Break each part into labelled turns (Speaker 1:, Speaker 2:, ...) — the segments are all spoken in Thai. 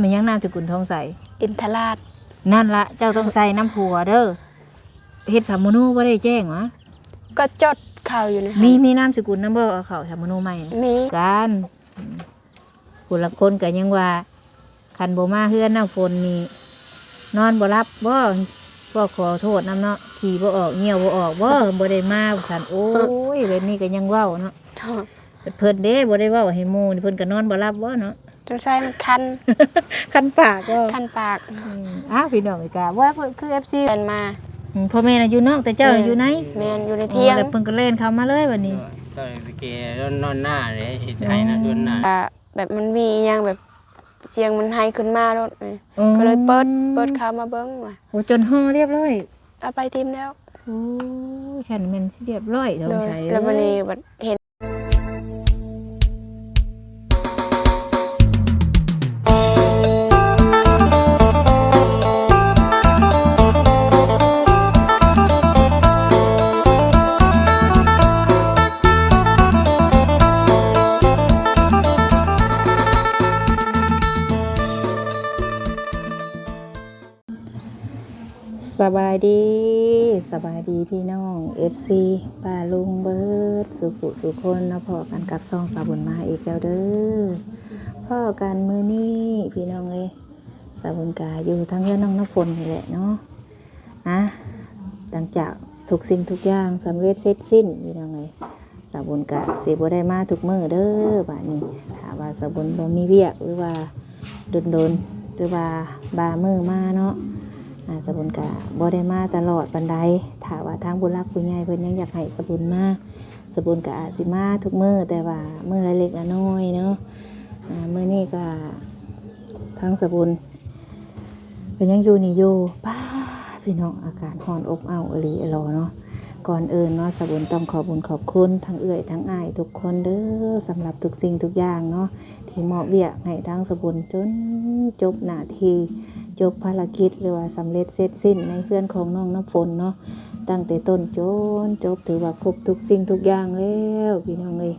Speaker 1: มันยังนามสกุลทองใส
Speaker 2: อินทราช
Speaker 1: นั่นละเจ้าต้องใส่น้ำผัวเด้อเฮ็ดสามโมโนบ่ได้แจ้งหวะ
Speaker 2: ก็จดข่าวอยู่นะคะ
Speaker 1: มีมีนามสกุลนำบ่เอาเข้าสามโมโนใหม่นะ
Speaker 2: มี
Speaker 1: กันผู้ละคนก็ยังว่าคันบ่มาเฮือนน้ำฝนนี่นอนบ่รับบ่ก็ขอโทษนํเนาะขี่บ่ออกเหี่ยวบ่ออกบ่บ่ได้มาสั่นโอ้ยเวรนี้ก็ยังเว้าเนาะเพิ่นเด้บ่ได้เว้าให้หมู่นี่เพิ่นก็นอนบ่รับบ่เนาะ
Speaker 2: จนไส้มันคัน
Speaker 1: คันปากก็
Speaker 2: คันปาก
Speaker 1: อืมอ้าวพี่น้องอีกาว่าเพิ่นคือ FC
Speaker 2: เดินมา
Speaker 1: อืมพ่อแม่น่ะอยู่นอกแต่เจ้าน่ะอยู่ไหน
Speaker 2: แมนอยู่ในเที่ยง
Speaker 1: อ๋อแล้วเพิ่นก็เล่นเข้ามาเลยวันนี้
Speaker 3: ตอนไปเกนอนหน้าเลยเห็นไห้นะโดนหน้า
Speaker 2: อ่าแบบมันมีอหยังแบบเสียงมันไฮขึ้นมาแล้วก็เลยเปิดเปิดข่าวมาเบิ้งว่า
Speaker 1: โอ้จนห่อเรียบร้อย
Speaker 2: เอาไปทีมแล้ว
Speaker 1: โอ้ฉันแมันสิเรียบร้อยต้อง
Speaker 2: โดย
Speaker 1: ใช้
Speaker 2: แล้ววันนี้บัดเห็นา
Speaker 1: ยดี สบายดีพี่น้อง FC ป้าลุงเบิร์ดสุขุสุคนนะพอกันกับซองสาบุญมาอีกแล้วเด้อพ่อกันมือนี้พี่น้องเอ้ยสาบุญกาอยู่ทั้งเรื่องน้องน้ำฝนนี่แหละเนาะอะหลังจากทุกสิ่งทุกอย่างสำเร็จเสร็จสิ้นพี่น้องเอ้ยสาบุญกะสิบ่ได้มาทุกมือเด้อบัดนี้ถ้าว่าสาบุญบ่มีเวียกหรือว่าโดนๆหรือว่าบามือมาเนาะ อาสบุญกะบ่ได้มาตลอดบันไดถาว่าทางบุญรักผู้ใหญ่เพิ่นยังอยากให้สบุญมาสบุญกะอาสิมาทุกมื้อแต่ว่ามื้อละเล็กละน้อยเนาะเมื่อนี้ก็ทางสบุญก็ยังอยู่นี่อยู่ป้าพี่น้องอากาศร้อนอบอ้าวอรีอรอเนาะ ก่อนอื่นเนาะสบุญต้องขอบุญขอบคุณทั้งเอื้อยทั้งอ้ายทุกคนเด้อสำหรับทุกสิ่งทุกอย่างเนาะที่มอบเวียกให้ทางสบุญจนจบหน้าที่จบภารกิจหรือว่าสำเร็จเสร็จสิ้นในเคลื่อนของน้องน้ำฝนเนาะตั้งแต่ต้นจนจบถือว่าครบทุกสิ่งทุกอย่างแล้วพี่น้องเลย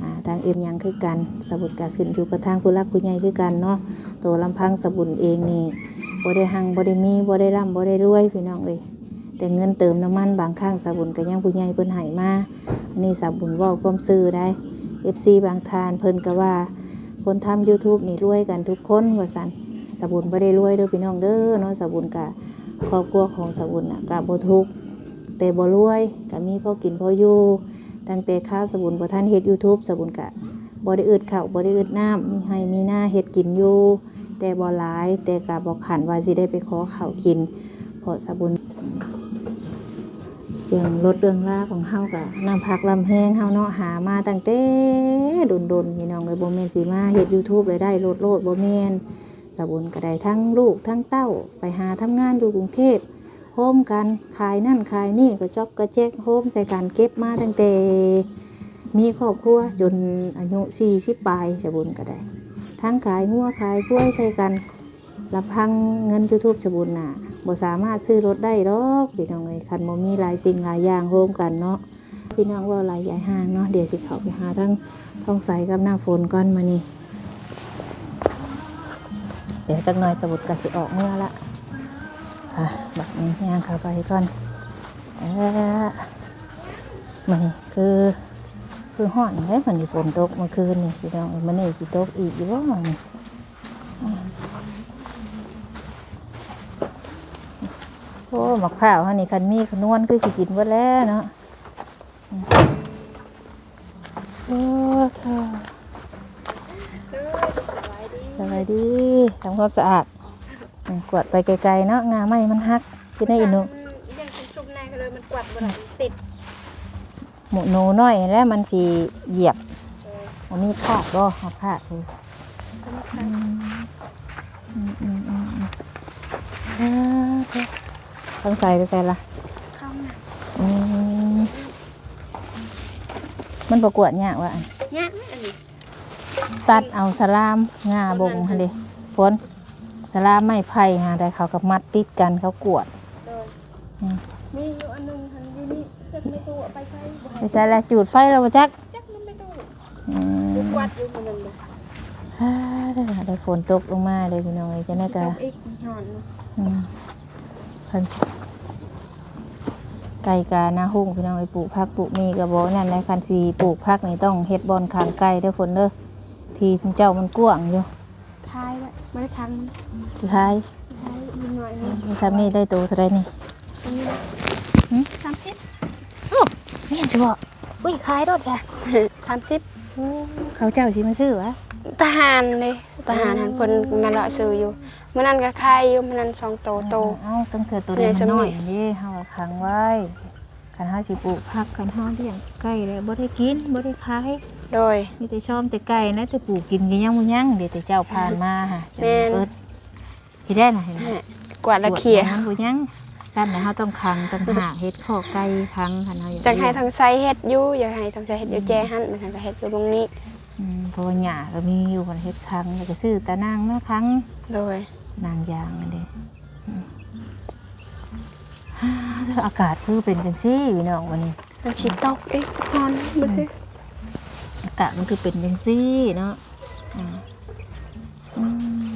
Speaker 1: อ่าทางเอ็มยังคือกันสบุญก็ขึ้นอยู่กับทางผู้รักผู้ใหญ่คือกันเนาะตัวลำพังสบุญเองนี่บ่ได้หังบ่ได้มีบ่ได้ร่ำบ่ได้รวยพี่น้องเอ้ย แต่เงินเติมน้ำมันบางครั้งสบุญก็ยังผู้ใหญ่เพิ่นให้มาอันนี้สบุญว้าความซื่อได้ FC บางทานเพิ่นก็ว่า คนทำ YouTube นี่รวยกันทุกคนว่าซั่นสบุญไม่ได้รวยเด้อพี่น้องเด้อเนาะสบุญกะครอบครัวของสบุญน่ะกะบ่ทุกแต่บ่รวยกะมีพ่อกินพออยู่ตั้งแต่ข้าวสบุญบ่ทันเฮ็ด YouTube สบุญกะบ่ได้อึดข้าวบ่ได้อึดน้ำมีให้มีหน้าเฮ็ดกินอยู่แต่บ่หลายแต่กะบ่ขันว่าสิได้ไปขอข้าวกินเพราะสบุญ รื่องรถเรื่องลาของเฮากะน้ำพักลำแห้งเฮาเนาะหามาตั้งแต่ดนๆพี่น้องเอ้ยบ่แมนสิมาเฮ็ด YouTube เลยได้โลดโลดบ่แมนสบุญก็ได้ทั้งลูกทั้งเต้าไปหาทำงานอยู่กรุงเทพโฮมกันขายนั่นขายนี่ก็จอบกระเจ๊กโฮมใส่การเก็บมาตั้งแต่มีครอบครัวจนอายุสี่สิบปลายสบุญก็ได้ ทั้งขายงัวขายกล้วยใส่กัน ลำพังเงินยูทูบสบุญน่ะบ่สามารถซื้อรถได้หรอกพี่น้องเอ้ยคันบ่มีหลายสิ่งหลายอย่างโฮมกันเนาะพี่น้องว่าหลายใหญ่ห้างเนาะเดี๋ยวสิเขาไปหาทั้งท้องใสกับหน้าฝนก่อนมานี่เดี๋ยวจักหน่อยสมุดกสิออกเมื่อละอะแบบนี้ย่างเข้าไปก่อนเออมันนี่คือคือห่อนเลยมันมีฝนตกเมื่อคืนนี่พี่น้องมันนี่กี่ตกอีกอยู่ว่านี่อ่าโอ้ หมักข้าวฮะนี่คันมีขนวนคือสิกินเบิดแล้วเนาะอืมโอ้เธอสวัสดีทำความสะอาดอืมกวาดไปไกลๆเนาะงาไม้มันหักคือในอินุ
Speaker 2: ยังชุบในเลยมันกวาดบ่ได้ติด
Speaker 1: หมูหนูน้อยแล้วมันสีเหยียบมันมีขาดก็เอาขาดเลยอืมอืมอืมอืมอืมอ่าโอเค ต้องใส่ไปใส่ละ
Speaker 2: เข้ามา
Speaker 1: อืมมันประกวดยากว่ะ
Speaker 2: ยากไหมอันนี้
Speaker 1: ตัดเอาสลามงาบงฮะเดิฝนสลามไม่ไผ่ฮะแต่เขากับมัดติดกันเขากวด
Speaker 2: โดน
Speaker 1: อืม
Speaker 2: มีอยู่อันหนึงหันอยู่นี่เฮ็ดไม่ตู้เอาไปใส่บ่
Speaker 1: ไป
Speaker 2: ให้
Speaker 1: ใส่แล้วจูดไฟเราบ่จัก
Speaker 2: จักมันไม่ตู้
Speaker 1: อืม
Speaker 2: กวาดอยู่คนนึงเลย
Speaker 1: อ่าได้ฝนตกลงมาเลยพี่น้องเลยจะได้กะ
Speaker 2: อีกหอน
Speaker 1: อืมพัน ไก่กาหน้าหุ่งพี่น้องไอ้ปลูกผักปลูกมีกระบอกนั่นแหละคันสีปลูกผักนี่ต้องเฮ็ดบอลขางไก่เด้อฝนเด้อทีถึงเจ้ามันกว้างอยู่
Speaker 2: คายไว้ไม่ได้ทัน
Speaker 1: สุดท้าย
Speaker 2: คายนิดหน่อยนึง
Speaker 1: มีสามีได้โตเท่าไรนี่
Speaker 2: อันนี้
Speaker 1: หืม
Speaker 2: สามสิบ
Speaker 1: นี่เห็นสิบ่อุ้ยขายรถจ้ะ
Speaker 2: สามสิบ
Speaker 1: เขาเจ้าสิมาซื้อวะ
Speaker 2: ทหารเลยทหารหันเพิ่นมาเลาะซื้ออยู่มื้อนั้นก็คายอยู่มื้อนั้นสองโตโต
Speaker 1: เอ้าต้องเถื่อตัวเล็ก
Speaker 2: ใหญ่สำ
Speaker 1: น้อย
Speaker 2: นี่
Speaker 1: นี่เฮาเอาขังไว้คันเฮาสิปลูกผักคันเฮาเลี้ยงไก่แล้วบ่ได้กินบ่ได้ขาย
Speaker 2: โดย
Speaker 1: มีแต่ชอมแต่ไก่นะแต่ปลูกกินก็ยังบ่ยังเดี๋ยวแต่เจ้าผ่านมาค่ะจะ
Speaker 2: แม่น
Speaker 1: เปิดที่ได้น่ะเห็นไหม
Speaker 2: กวาดละเขีย
Speaker 1: ปวดมันบ่ยังสั้นนะเฮาต้องขังต้องหากเฮ็ดข้อไก่ขังคันเฮาอยาก
Speaker 2: จังให้
Speaker 1: เลี้ยง
Speaker 2: ทางไซเฮ็ดอยู่อยากให้ทางไซเฮ็ดอยู่แจหันมันทางก็เฮ็ดอยู่ตรงนี้
Speaker 1: อืมเพราะว่าหญ้าก็มีอยู่คันเฮ็ดขังแล้วก็ซื้อตะนางมาขัง
Speaker 2: โดย
Speaker 1: นางยางอันนี้อืมฮ่าอากาศคือเป็นจังซี่พี่น้องวันนี้
Speaker 2: มันสิตกอีกฮอนบ่ซิ
Speaker 1: อากาศมันคือเป็นจังซี่เนาะอืมอืม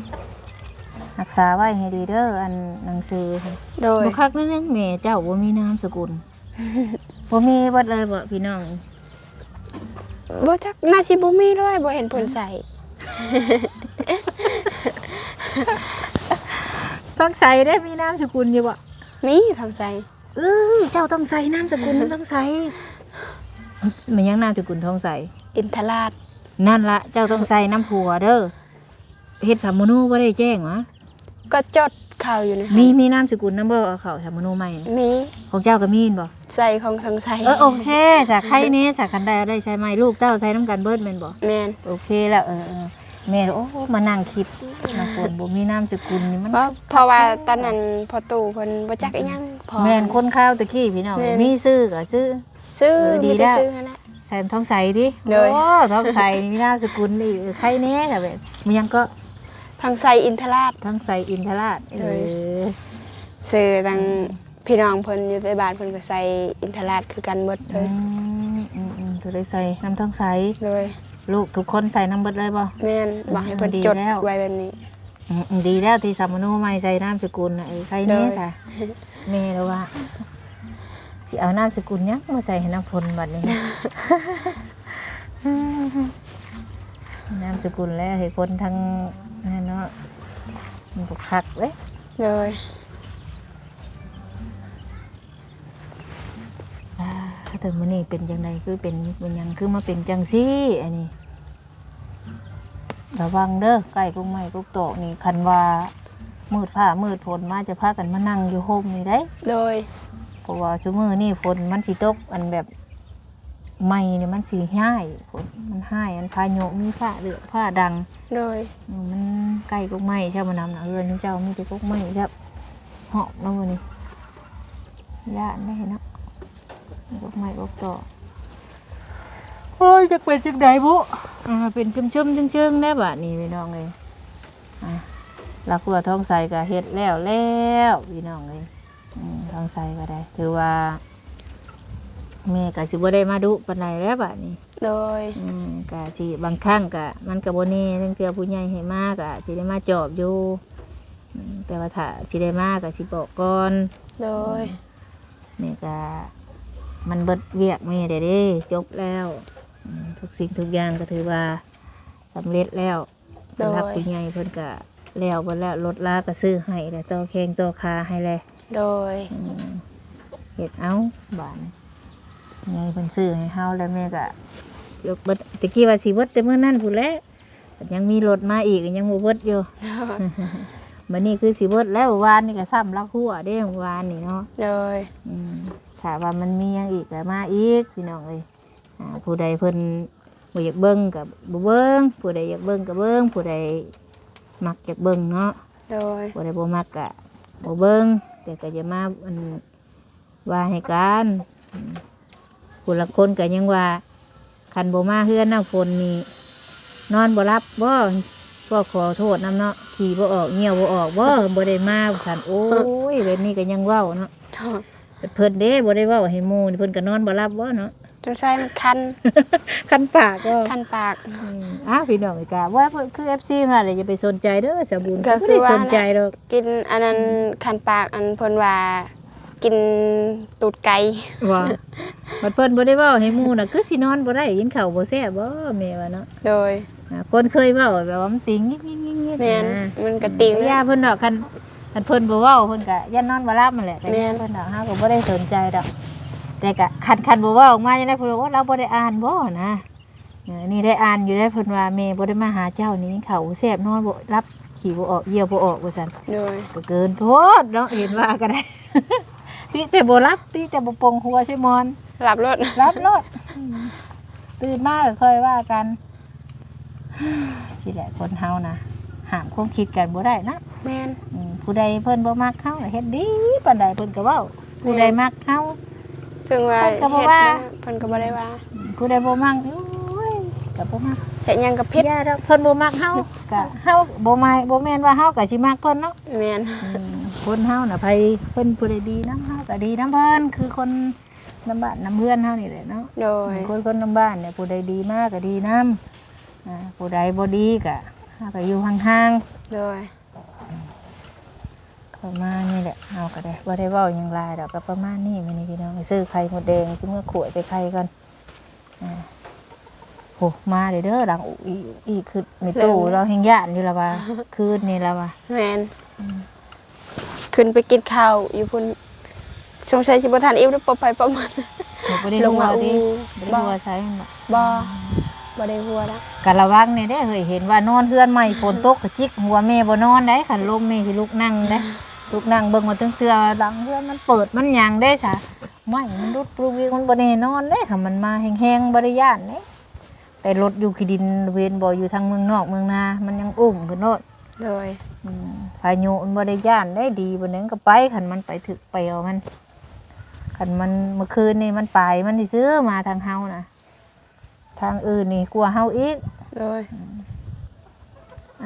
Speaker 1: รักษาไว้ให้ดีเด้ออันหนังสือค่ะ
Speaker 2: โดย
Speaker 1: บ่คักนั่นเองแม่เจ้าบ่มีนามสกุล บ่มีเบิดเลยบ่พี่น้อง
Speaker 2: บ่จักน่าสิบ่มีด้วยบ่เห็นเพิ่นใส่
Speaker 1: ต้องใส่ได้มีนามสกุลอยู่บ่
Speaker 2: มีทางใจ
Speaker 1: เออเจ้าต้องใส่นามสกุลต้องใส่มันยังนามสกุลต้องใส่
Speaker 2: อินทราช
Speaker 1: นั่นละเจ้าต้องใส่น้ำผัวเด้อเฮ็ดสามโนบ่ได้แจ้งหวะ
Speaker 2: ก็จดข่าวอยู่นะ
Speaker 1: มีมีนามสกุลนำบ่เอาเข้าสามโนใหม่น่ะ
Speaker 2: มี
Speaker 1: ของเจ้าก็มีนบ่
Speaker 2: ใส่ของทางใจ
Speaker 1: เออโอเคสาใครแน่สาคันใดเอาได้ใส่ไหมลูกเต้าใส่น้ำกันเบิดแม่นบ่
Speaker 2: แม่น
Speaker 1: โอเคแล้วเออเออแม่โอ้มานั่งคิดนะคนบ่มีนามสกุลนี่มัน
Speaker 2: เพราะเพราะว่าตอนนั้นพอตู่เพิ่นบ่จักอีหยังพอ
Speaker 1: แม่นคนข้าวตะกี้พี่น้อง
Speaker 2: แม่น
Speaker 1: มีซื้อก็ซื้อ
Speaker 2: ซื้อ
Speaker 1: เออดี
Speaker 2: มีแต่
Speaker 1: แล้ว
Speaker 2: ซื้อหั่นแหละ
Speaker 1: แซมท้องใสดิ
Speaker 2: เลย
Speaker 1: โอ้ท้องใสนี่มีนามสกุลนี่เออใครแน่ค่ะแบบมันยังก็
Speaker 2: ทางไซอินทราช
Speaker 1: ท้องใสอินทราชเอ
Speaker 2: เลย
Speaker 1: อ
Speaker 2: ซื้อทางพี่น้องเพิ่นอยู่ในบ้านเพิ่นก็ใส่อินทราชคือกันเบิดเล
Speaker 1: อื
Speaker 2: ย
Speaker 1: มอืมอืมตัวได้ใส่น้ำท้องใส
Speaker 2: เลย
Speaker 1: ลูกทุกคนใส่น้ำเบิดเลยป่ะ
Speaker 2: แม่นบอกให้เพิ่น
Speaker 1: ดี
Speaker 2: จด
Speaker 1: แล้ว
Speaker 2: ไว้แบบนี้
Speaker 1: ดีแล้วที่สามโนไม่ใส่นามสกุลน่ะเออใครแน่
Speaker 2: เลย
Speaker 1: สะแม่แล้วว่าสิเอานามสกุลเนี้ยมาใส่ให้น้ำพลบัดนี้นามสกุลแล้วให้คนทั้ง นั่นเนาะมันก็คักเว้ย
Speaker 2: เลย
Speaker 1: อ่าแต่มื้อนี้เป็นจังไดคือเป็นเป็นหยังคือมาเป็นจังซี่อันนี้ระวังเด้อใกล้กุ๊กไม้กุ๊กโตะนี่คันว่ามืดผ้ามืดฝนมาจะพากันมานั่งอยู่โฮมนี่ได้
Speaker 2: เลย
Speaker 1: เพราะว่าชั่วมือนี่ฝนมันสิตกอันแบบ ไม่เนี่ยมันสีห้ายฝนมันห้ายอันพายุมีผ้าเหลือผ้าดัง
Speaker 2: เลย
Speaker 1: อืมมันใกล้กุ๊กไม้ใช่ไหมน้ำนะเออนุ่เจ้ามีแต่กุ๊กไม้ใช่เหาะแล้ววันนี้ย่านได้เนาะกุ๊กไม้กุ๊กต่อโอ้ยจะเป็นจังไดบุอ่าเป็นชุ่มๆมๆจึงๆได้บาดนี้พี่น้องเลยอะลักลัวท้องใสก็เฮ็ดแล้วแล้วพี่น้องเลยอืมท้องใสก็ได้ ถือว่า แม่ก็สิบ่ได้มาดุปานใดแล้วบาดนี้
Speaker 2: เลย
Speaker 1: อืมก็สิบางครั้งก็มันก็บ่แน่เรื่องเทื่อผู้ใหญ่ให้มาก็สิได้มาจอบอยู่อืมแต่ว่าถ้าสิได้มาก็สิบอกก่อน
Speaker 2: เลย
Speaker 1: นี่ก็มันเบิดเวียกแม่ได้เด้จบแล้วอืมทุกสิ่งทุกอย่างก็ถือว่าสำเร็จแล้ว
Speaker 2: โดย
Speaker 1: สำหรับผู้ใหญ่เพิ่นก็แล้วเบิดแล้วรถลาก็ซื้อให้แล้วต่อแข้งต่อขาให้แล้ว
Speaker 2: โดย
Speaker 1: อืมเฮ็ดเอาบาน ไงเพิ่นซื้อให้เฮาแล้วแม่ก็ยกเบิดตะกี้ว่าสิเบิดแต่มื้อนั้นพุ่นแหละยังมีรถมาอีกยังบ่เบิดอยู่ บัดนี้คือสิเบิดแล้ววานนี่ก็ซ้ำลักหัวเด้เมื่อวานนี่เนาะ
Speaker 2: เลย
Speaker 1: อืมถ้าว่ามันมีหยังอีกก็มาอีกพี่น้องเอ้ยอ่าผู้ใดเพิ่นบ่อยากเบิ่งก็บ่เบิ่งผู้ใดอยากเบิ่งก็เบิ่งผู้ใดมักอยากเบิ่งเนาะ
Speaker 2: โดย
Speaker 1: บ่ได้บ่มักกะบ่เบิ่งแต่ก็จะมาอันว่าให้การอืม ผู้ละคนก็ยังว่าคันบ่มาเฮือนน้ำฝนนี่นอนบ่รับบ่ก็ขอโทษนํเนาะขี่บ่ออกเหี่ยวบ่ออกบ่บ่ได้มาสั่นโอ้ยเวรนี้ก็ยังเว้าเนาะเพิ่นเด้บ่ได้เว้าให้หมู่นี่เพิ่นก็นอนบ่รับบ่เนาะ
Speaker 2: จนใส่มันคัน
Speaker 1: คันปากก็
Speaker 2: คันปาก
Speaker 1: อืมอ้าวพี่น้องอีกาว่าเพิ่นคือ FC มาเลยอย่าไปสนใจเด้อสาวบุญ
Speaker 2: ก็
Speaker 1: บ่
Speaker 2: คือ
Speaker 1: ได้
Speaker 2: ว่า
Speaker 1: สนใจหรอก
Speaker 2: กินอันนั้นคันปากอันเพิ่นว่า กินตูดไก่
Speaker 1: ว่าบัดเพิ่นบ่ได้เว้าให้หมู่น่ะคือสินอนบ่ได้กินข้าวบ่แซ่บบ่แม่ว่าเนาะ
Speaker 2: โดย
Speaker 1: อ่าคนเคยเว้าแบบว่ามันติงงิดๆๆๆ
Speaker 2: แม่น
Speaker 1: นะ
Speaker 2: มันกระติง
Speaker 1: ย่าเพิ่นดอกคันคันเพิ่นบ่เว้าเพิ่นก็ย่านอนบ่หลับนั่นแหละแต่
Speaker 2: แม่
Speaker 1: ย่านเพิ่นดอกเฮาก็บ่ได้สนใจดอก แต่ก็คันคันบ่เว้าออกมาจังได๋เพิ่นว่าเราบ่ได้อ่านบ่นะเออนี่ได้อ่านอยู่ได้เพิ่นว่าแม่บ่ได้มาหาเจ้านี่เขาวแซ่บนอนบ่รับขี้บ่ออกเยี่ยวบ่ออกว่าซั่น
Speaker 2: โดย
Speaker 1: ก็เกินโพดเนาะเห็นว่าก็ได้ ติแต่บ่รับติแต่บ่ปรงหัวใช่มอน
Speaker 2: รับรถ
Speaker 1: รับรถตื่นมาก็ค่อยว่ากันสิแหละคนเฮานะห้ามความคิดกันบ่ได้นะ
Speaker 2: แม่น
Speaker 1: อืมผู้ใดเพิ่นบ่มักเฮาน่ะเฮ็ดดีปานใดเพิ่นก็เว้าผู้ใดมักเฮา
Speaker 2: ถึงว่า
Speaker 1: เพิ่นก็บ่
Speaker 2: เฮ็ด
Speaker 1: ว่า
Speaker 2: นะเพิ่นก็บ่ได้ว่า
Speaker 1: อืมผู้ใดบ่มักโอ้ยก็บ่มัก
Speaker 2: เฮ็ดหยังกับพิษ
Speaker 1: ย่าดอกเพิ่นบ่มักเฮาก็เฮาบ่มาบ่แม่นว่าเฮาก็สิมักเพิ่นเนาะ
Speaker 2: แม่น
Speaker 1: อืมคนเฮาน่ะไผเพิ่นผู้ใดดีนํเฮาก็ดีนํเพิ่นคือคนน้ำบ้านน้ำเพื่อนเฮานี่แหละเนาะ
Speaker 2: โดย
Speaker 1: คนคนน้ำบ้านเนี่ยผู้ใดดีมากก็ดีน้ำอ่าผู้ใดบ่ดีก็เฮาก็อยู่ห่าง
Speaker 2: โดย
Speaker 1: ๆประมาณนี้แหละเฮาก็ได้บ่ได้เว้าหยังหลายดอกก็ประมาณนี้มื้อนี้พี่น้องไปซื้อไข่มดแดงสิเมื่อขวดใส่ไข่กันอ่า โหมาเด้อเด้อหลังอุอีอีคือในตู้เราแห่งย่านอยู่และว่า คืนนี่และว่า
Speaker 2: แม่นขึ้นไปกินข้าวอยู่พุ่นสงสัยสิบ่ทันอิ่มหรือบ่ไปประมาณ
Speaker 1: หนูบ่ได้
Speaker 2: ล
Speaker 1: รู้
Speaker 2: งมา
Speaker 1: ว่าดิ
Speaker 2: อู
Speaker 1: บ่ได้รู้ว่าใส่มันบ่
Speaker 2: บ่บ่ได้หัวละ
Speaker 1: กะระวังนี่ได้เคยเห็นว่านอนเพื่อนใหม่ฝนตกกะจิกหัวแม่บ่นอนได้ขันลมแม่สิลุกนั่งได้ลุกนั่งเบิ่งมาตึงเตือหลังเพื่อนมันเปิดมันหยังได้ซะไม่มันรุดรูวีมันบ่แน่นอนเด้ค่ะมันมาแห้งๆบ่ได้ย่านเด้ แต่รถอยู่ขี้ดินเวนบ่อยู่ทางเมืองนอกเมืองนา มันยังอุ้มขึ้นโนด
Speaker 2: โดย
Speaker 1: อืมพายุมันบ่ได้ย่านได้ดีบ่นึงก็ไปคันมันไปถึกไปเอามันคันมันเมื่อคืนนี่มันไปมันสิซื้อมาทางเฮานะทางอื่นนี่กลัวเฮาอีก
Speaker 2: โดย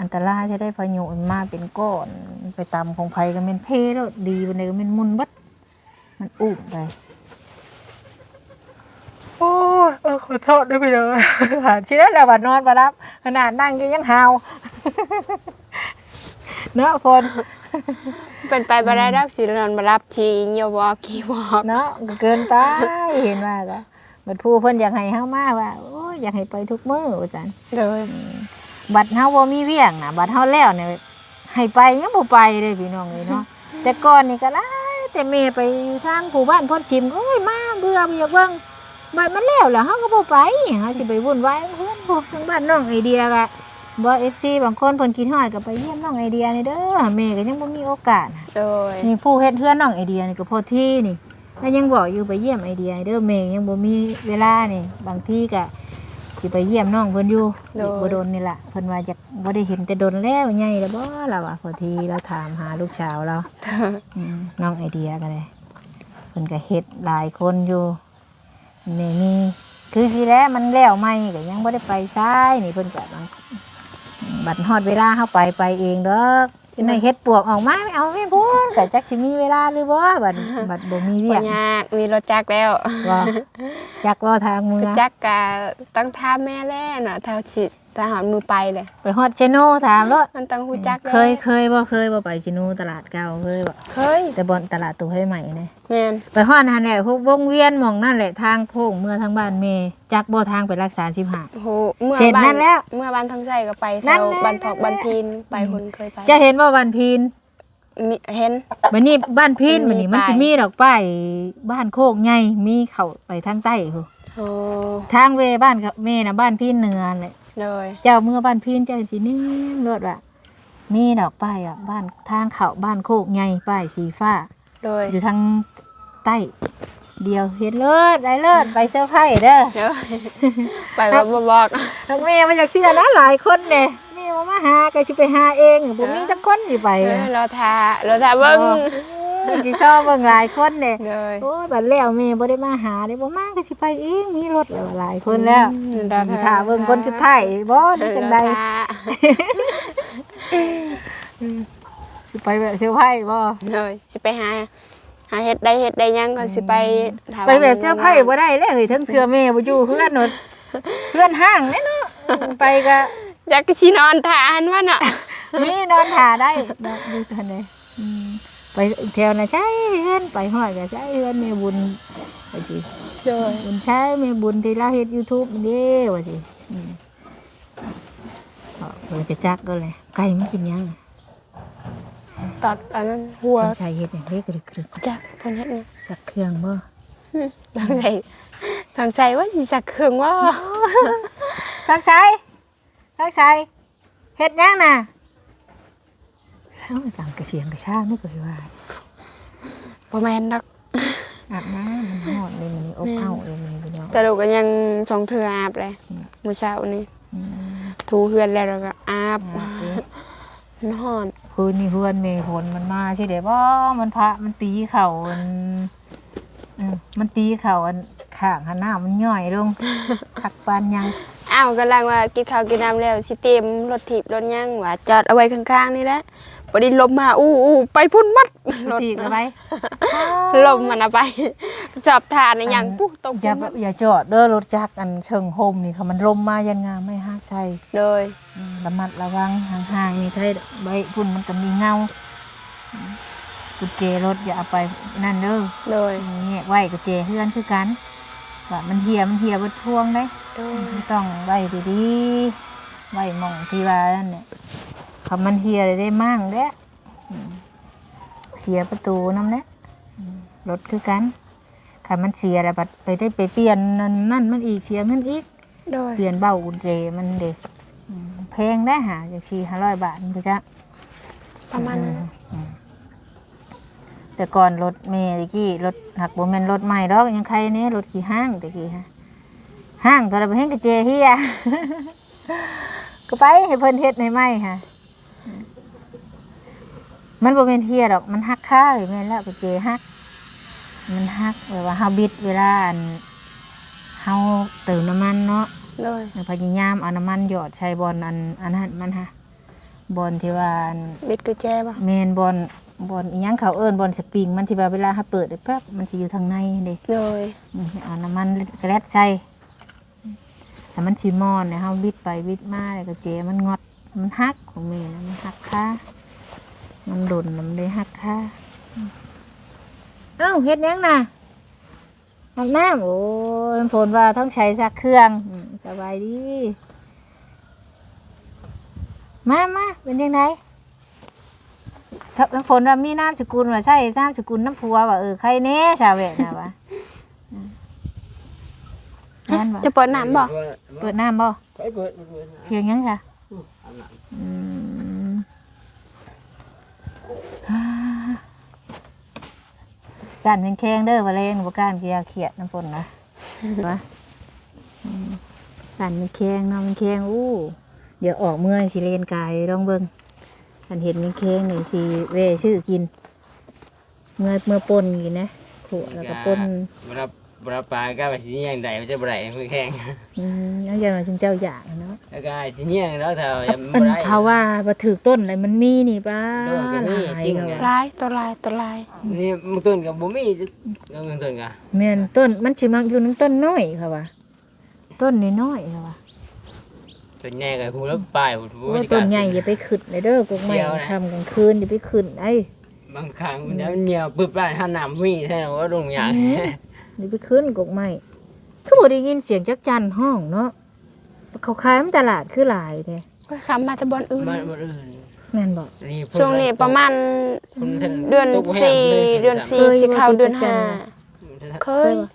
Speaker 1: อันตรายจะได้พายุมันมาเป็นก้อน ไปตำของไผก็เป็นเพแล้วดีบันไดก็เป็นมุนบัดมันอุ้มไปโอ้ยเออ ขอโทษด้วยไปเลยผ่านชีวิตแล้วบัดนอนมารับ ขนาดนั่งก็ยังหาวเนาะฝน
Speaker 2: เป็นไปบ่ได้ดอกสินอนมารับทีเหี่ยวบ่กี่บ่
Speaker 1: เนาะก็เกินไปเห็นว่าก็บัดผู้เพิ่นอยากให้เฮามาว่าโอ้ยอยากให้ไปทุกมื้อว่าซั่น
Speaker 2: โดย
Speaker 1: บัดเฮาบ่มีเวียงน่ะบัดเฮาแล้วเนี่ยให้ไปยังบ่ไปเลยพี่น้องเลยเนาะแต่ก่อนนี่ก็หลายแต่แม่ไปทางผู้บ้านพ่นชิมก็โอ้ยมาเบื่อบ่อยากเบิ่ง บัดมันแล้วล่ะเฮาก็บ่ไปเฮาสิไปวุ่นวายกับเพื่อนพวกทางบ้านน้องไอเดียก็บ่ FC บางคนเพิ่นคิดฮอดก็ไปเยี่ยมน้องไอเดียนี่เด้อแม่ก็ยังบ่มีโอกาส
Speaker 2: โดย
Speaker 1: นี่ผู้เฮ็ดเฮือนน้องไอเดียนี่ก็พอที่นี่แล้วยังบอกอยู่ไปเยี่ยมไอเดียเด้อแม่ยังบ่มีเวลานี่บางทีก็สิไปเยี่ยมน้องเพิ่นอยู่อีกบ่โดนนี่ล่ะเพิ่นว่าอยากบ่ได้เห็นแต่โดนแล้วใหญ่แล้วบ่ล่ะว่าพอทีเราถามหาลูกสาวเราอืมน้องไอเดียก็เลยเพิ่นก็เฮ็ดหลายคนอยู่ แม่มีคือสิแล้วมันแล้วใหม่ก็ยังบ่ได้ไปซ้ายนี่เพิ่นก็บางบัดฮอดเวลาเฮาไปไปเองดอกในเฮ็ดปวกออกมาไม่เอาไม่พูดแต่จักสิมีเวลาหรือบ่บัดบัดบ่มีเวี
Speaker 2: บ่
Speaker 1: ยก
Speaker 2: ยากมีรถจักรแล้ว
Speaker 1: ว่าจักรอทางเมือง
Speaker 2: จักรก็ต้องถามแม่แล้วน่ะถ้าสิ ถ้าหอนมือไปเลย
Speaker 1: ไปฮอดเชโนถามรถ
Speaker 2: มันต้องฮู้จักแล้ว
Speaker 1: เคยเคยบ่เคยบ่ไปชิโนตลาดเก่าเคยบ่
Speaker 2: เคย
Speaker 1: แต่บ่อนตลาดตัวให้ใหม่นี่
Speaker 2: แม่น
Speaker 1: ไปฮอดนั่นแหละพวกวงเวียนหม่องนั่นแหละทางโค้งเมื่อทางบ้านแม่จักบ่ทางไปรักษา15
Speaker 2: โอ้โหเมื่อ
Speaker 1: เสร็จ
Speaker 2: บ้า
Speaker 1: นั่นแล้ว
Speaker 2: เมื่อบ้านทางไสก็ไปแถ
Speaker 1: นั่น
Speaker 2: ว
Speaker 1: แหละ
Speaker 2: บ้านพอก
Speaker 1: นั่
Speaker 2: บ้านน
Speaker 1: แหละ
Speaker 2: พีนไปคนเคยไป
Speaker 1: จะเห็นว่าวันพีน
Speaker 2: มีเห็น
Speaker 1: บัดนี้บ้านพีน
Speaker 2: มันมี
Speaker 1: บัดนี้มัน
Speaker 2: ป้าย
Speaker 1: สิมีดอกป้ายบ้านโคกใหญ่มีเข้าไปทางใต้โห
Speaker 2: โอ้
Speaker 1: ทางเวบ้านกับแม่น่ะบ้านพีนเหนือแหละ
Speaker 2: โดย
Speaker 1: เจ้าเมื่อบ้านพีนเจ้าสินิ่มรถว่ะมีดอกป้ายอะบ้านทางเขาบ้านโคกใหญ่ป้ายสีฟ้า
Speaker 2: โดย
Speaker 1: อยู่ทางใต้เดียวเฮ็ดเลิศได้เลิศไปเซอร์ไพรส์เด้อ
Speaker 2: เดี๋ยวไปว่าบ่บอก
Speaker 1: ทางแม่มาจากเชื่อนะหลายคนเนี่ยแม่มามาหาก็สิไปหาเองบ่มีจักคนสิไป
Speaker 2: เออเราทาเราทาเบิ่ง
Speaker 1: โอ้ยสิชอบเบิ่งหลายคนเนี่ย
Speaker 2: โดย
Speaker 1: โอ้ยบัดแล้วแม่บ่ได้มาหาได้บ่มาก็สิไปเองมีรถแล้วหลายคนแล้ว
Speaker 2: อืมเรา
Speaker 1: สิท่าเบิ่งคนสุดท้ายบ่ได้จังใด
Speaker 2: เราทา
Speaker 1: สิไปแบบเซอร์ไพรส์บ่
Speaker 2: เลยสิไปหา หาเฮ็ดได้เฮ็ดได้หยังก็สิไปถาม
Speaker 1: ไปแบบ
Speaker 2: ว่
Speaker 1: เจ้าไพ่บ่ได้เลยเฮ้ยทั้งเทื่อแม่บ่อยู่เพื่อนหนดเพื่อนห้างเด้เนาะไปก็
Speaker 2: อยากสินอนทานว่าน่ะ
Speaker 1: มีนอนหาได้ดอกดูกันเลยอืม ไปแถวน่ะใช่เฮือนไปฮอดก็ใช่เฮือนแม่บุญว่าสิ
Speaker 2: โดย
Speaker 1: บุญใช้แม่บุญที่เราเฮ็ด YouTube นี่เด้ว่าสิอืมเอาเพิ่นก็จักก็เลยไก่มันกินหยังน่ะ
Speaker 2: ตัดอันนั้นหัว
Speaker 1: เพิ่นใส่เฮ็ดหยังเฮ็ดกรึกกรึก
Speaker 2: จักเพิ่นเฮ็ดหยัง
Speaker 1: สักเครื่องบ่
Speaker 2: ทางใส่ทางใส่ว่าสิสักเครื่องว่า
Speaker 1: ทางซ้ายทางซ้ายเฮ็ดหยังน่ะ เอ้าต่างกระเสียงกระชากนี่ก็สิว่า
Speaker 2: บ่แม่นดอก
Speaker 1: อาบน้ำมันหอดเลยมันอบอ้าวเลยมันพี่น้อง
Speaker 2: แต่ลูกก็ยังชองเทื่ออาบเลยมื้อเช้านี้
Speaker 1: อืม
Speaker 2: ถูเฮือนแล้วแล้วก็อาบ
Speaker 1: อาบเด้อ
Speaker 2: มันฮ้อน
Speaker 1: คืนนี้เพื่อนเมย์ผลมันมาใช่เด้บ่มันพระมันตีเข่ามันอืมมันตีเข่าอันข้างหันหน้ามันย่อยลงผักปานยัง
Speaker 2: อ้าวกำลังว่ากินข้าวกินน้ำแล้วสิเตรียมรถถีบรถหยังว่าจอดเอาไว้ข้างๆนี่แหละ บ่ได้ลมมาอู้อู้ไปพุ่นมัดรถ
Speaker 1: ตีกันไป
Speaker 2: ลมมันเอาไป จอบทานในหยังปุ๊บตก
Speaker 1: อย่าอย่าจอดเด้อรถจักรอันเชิงโฮมนี่ค่ะมันลมมายันงามไม่ฮักใส่
Speaker 2: โดย
Speaker 1: อืมระมัดระวังห่างๆนี่ใช่ใบพุ่นมันก็มีเงาอืมกุญแจรถอย่าเอาไปนั่นเด้อ
Speaker 2: โดย
Speaker 1: แยกไว้กุญแจเพื่อนคือกันว่ามันเหี่ยมันเหี่ยเบดพวงได้
Speaker 2: โดย
Speaker 1: มันต้องไว้ดีๆไว้หมองที่ว่านั่นเนี่ย คำมันเฮียเลยได้มั่งเด้อืมเสียประตูน้ำเนี้ยรถคือกันคำมันเสียแล้วบัดไปได้ไปเปลี่ยนนั่นนั่นมันอีกเสียเงินอีก
Speaker 2: โดย
Speaker 1: เปลี่ยนเบ้ากุญแจมันเด็กแพงได้หาจากสี่ห้าร้อยบาทมันก็จะ
Speaker 2: ประมาณนั้น
Speaker 1: อืมแต่ก่อนรถเมล์ตะกี้รถหักบ่แม่นรถใหม่ดอกยังใครเนี่ยรถขี่ห้างตะกี้ฮะห้างก็เราไปเห็นกระเจเฮียก็ไปให้เพิ่นเฮ็ดให้ไหมค่ะ มันบ่แม่นเฮียดอก มันหักค่าอยู่แม่นแล้วกระเจหัก มันหักแบบว่าเฮาบิดเวลาอันเฮาเติมน้ำมันเนาะ
Speaker 2: โดย
Speaker 1: พยายามเอาน้ำมันหยอดใช้บอลอันอันนั้นมันฮะบอลที่ว่าอัน
Speaker 2: บิดกุญแจป่ะ
Speaker 1: เมนบอลบอลอีหยังเขาเอิ้นบอลสปริง มันที่ว่าเวลาเขาเปิดได้แป๊บมันจะอยู่ทางในเด้
Speaker 2: โดย
Speaker 1: อืมเอาน้ำมันกระแลดใส่แต่มันชิมอนเนี่ยเฮาบิดไปบิดมาแล้วก็เจมันงอดมันหักของเมนมันหักค่ามั นหล่นมันเลยหักค่าอืมเอ้าเฮ็ดหยังน่ะอาบน้ำโอ้ยฝนว่าต้องใช้ซักเครื่องอืมสบายดีมามาเป็นยังไงถ้าฝนว่ามีน้ำสกุลว่าใช่น้ำสกุลน้ำพัวว่าเออใครแน่ชาวเวทนะวะอืมนั่นวะ
Speaker 2: จะเปิดน้ำบ่
Speaker 1: เปิดน้ำบ่
Speaker 3: ไปเปิดเปิด
Speaker 1: เชียงยังค่ะอืมฮ่า การเป็นแข้งเด้อว่าเล่นบ่การกียาเขียดน้ำฝนนะวะอืมการเป็นแข้งเนาะเป็นแข้งอู้ เดี๋ยวออกเมื่อสิเลนกายลองเบิ่งกันเห็นเป็นแข้งนี่สิเวชื่อกิน เมื่อเมื่อปนกินนะขัวแล้วก็ปน
Speaker 3: บรั บรับปลาก็ไปสิเนียงใดมันจะบ่ได้มือแข็ง
Speaker 1: อืมแล้วอย่างเราชิมเจ้าอย่างเนาะ
Speaker 3: แล้วก็สิเนียงแล้วเท่ายัง
Speaker 1: อั
Speaker 3: บ่
Speaker 1: น
Speaker 3: ได้
Speaker 1: เขาว่าบ่ถือต้นอะไรมันมีนี่ป้า
Speaker 3: โดนก็มี
Speaker 1: หลาย
Speaker 3: จริงอะ
Speaker 1: ว่า
Speaker 2: ลายตัวลายตัวลาย
Speaker 3: นี่มึงต้นกับบ่มีก็มึงต้นกับ
Speaker 1: แม่นต้นมันสิมักอยู่น้ำต้นน้อยเขาว่าต้นน้อยๆเขาว่า
Speaker 3: ต้นใหญ่กับหูแล้วปลายบ่
Speaker 1: โอ้ต้นใหญ่อย่าไปขึ้นเลยเด้อกกใหม่ทำกลางคืนอย่าไปขึ้นไอ้
Speaker 3: บางครั้งมันจะเหนียวปึ๊บได้ถ้าน้ำมีแท้ว่าลงอย่าง
Speaker 1: อย่าไปขึ้นกกใหม่คือบ่ได้ยินเสียงจักจันห้องเนาะเขาขายมันตลาดคือหลายแท้
Speaker 2: ก็คำมาแตะบอนอื่น
Speaker 3: มันบ่อื่น
Speaker 1: แม่นบ่
Speaker 3: นี่
Speaker 2: ช่วงนี้ประมาณ
Speaker 3: พิ่นท่า
Speaker 2: เดือน
Speaker 3: ตกแห้ง
Speaker 2: สี่
Speaker 3: ลย
Speaker 2: เดือนสี่สิเข้าเดือนห้าเคย
Speaker 3: เ